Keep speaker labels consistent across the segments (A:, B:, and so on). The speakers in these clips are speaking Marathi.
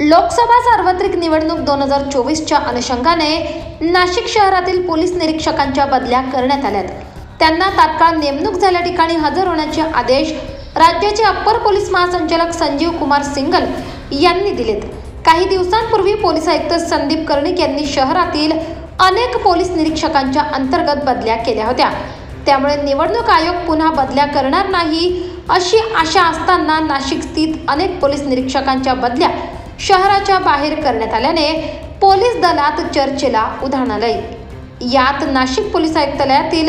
A: लोकसभा सार्वत्रिक निवडणूक दोन हजार चोवीसच्या अनुषंगाने नाशिक शहरातील पोलीस निरीक्षकांच्या बदल्या करण्यात आल्यात. त्यांना तात्काळ नेमणूक झाल्या ठिकाणी हजर होण्याचे आदेश राज्याचे अप्पर पोलीस महासंचालक संजीव कुमार सिंगल यांनी दिलेत. काही दिवसांपूर्वी पोलीस आयुक्त संदीप कर्णिक यांनी शहरातील अनेक पोलीस निरीक्षकांच्या अंतर्गत बदल्या केल्या होत्या. त्यामुळे निवडणूक आयोग पुन्हा बदल्या करणार नाही अशी आशा असताना नाशिक स्थित अनेक पोलीस निरीक्षकांच्या बदल्या शहराच्या बाहेर करण्यात आल्याने पोलीस दलात चर्चेला उधाण आलंय. यात नाशिक पोलीस आयुक्तालयातील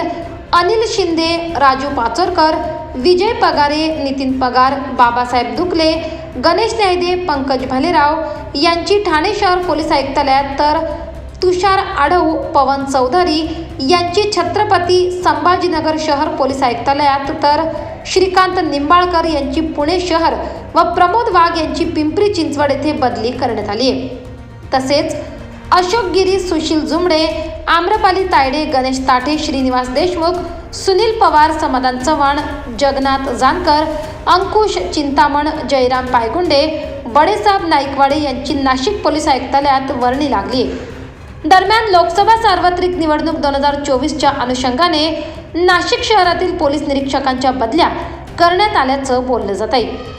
A: अनिल शिंदे राजू पाचोरकर विजय पगारे नितीन पगार बाबासाहेब दुखले गणेश न्यायदे पंकज भालेराव यांची ठाणे शहर पोलीस आयुक्तालयात तर तुषार आढव पवन चौधरी यांची छत्रपती संभाजीनगर शहर पोलीस आयुक्तालयात तर श्रीकांत निंबाळकर यांची पुणे शहर व प्रमोद वाघ यांची पिंपरी चिंचवड येथे बदली करण्यात आली आहे. तसेच अशोक गिरी सुशील जुमडे आम्रपाली तायडे गणेश ताठे श्रीनिवास देशमुख सुनील पवार समाधान चव्हाण जगन्नाथ जानकर अंकुश चिंतामण जयराम पायगुंडे बडेसाहेब नाईकवाडे यांची नाशिक पोलीस आयुक्तालयात वर्णी लागली दरम्यान लोकसभा सार्वत्रिक निवडणूक दोन हजार चोवीसच्या अनुषंगाने नाशिक शहरातील पोलीस निरीक्षकांच्या बदल्या करण्यात आल्याचं बोललं जात आहे